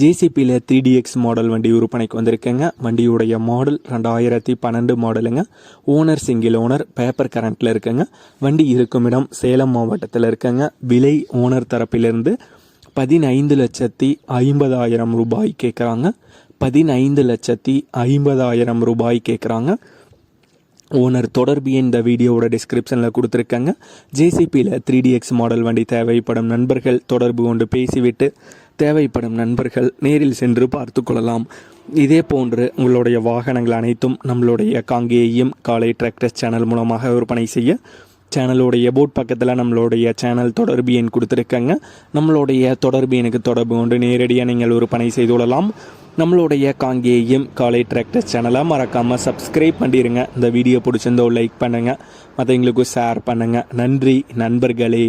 ஜேசிபியில் three TX model வண்டி விற்பனைக்கு வந்திருக்குங்க. வண்டியுடைய மாடல் ரெண்டாயிரத்தி பன்னெண்டு மாடலுங்க ஓனர் சிங்கிள் ஓனர் பேப்பர் கரண்ட்டில் இருக்குங்க. வண்டி இருக்கும் இடம் சேலம் மாவட்டத்தில் இருக்குங்க. விலை ஓனர் தரப்பிலிருந்து பதினைந்து லட்சத்தி ஐம்பதாயிரம் ரூபாய் கேட்குறாங்க பதினைந்து லட்சத்தி ஐம்பதாயிரம் ரூபாய் கேட்குறாங்க ஓனர் தொடர்பு இந்த வீடியோவோட டிஸ்கிரிப்ஷனில் கொடுத்துருக்காங்க. ஜேசிபியில் த்ரீ டிஎக்ஸ் மாடல் வண்டி தேவைப்படும் நண்பர்கள் தொடர்பு கொண்டு பேசிவிட்டு தேவைப்படும் நண்பர்கள் நேரில் சென்று பார்த்து கொள்ளலாம். இதே போன்று உங்களுடைய வாகனங்கள் அனைத்தும் நம்மளுடைய காங்கேயம் காலை டிராக்டர்ஸ் சேனல் மூலமாக விற்பனை செய்ய சேனலுடைய போட் பக்கத்தில் நம்மளுடைய சேனல் தொடர்பு எண் கொடுத்துருக்கங்க. நம்மளுடைய தொடர்பு எனக்கு தொடர்பு கொண்டு நேரடியாக நீங்கள் விற்பனை செய்து கொள்ளலாம். நம்மளுடைய காங்கேயம் காலை டிராக்டர் சேனலை மறக்காமல் சப்ஸ்கிரைப் பண்ணிடுங்க இந்த வீடியோ பிடிச்சிருந்தோ லைக் பண்ணுங்கள் மற்றவங்களுக்கும் ஷேர் பண்ணுங்கள் நன்றி நண்பர்களே.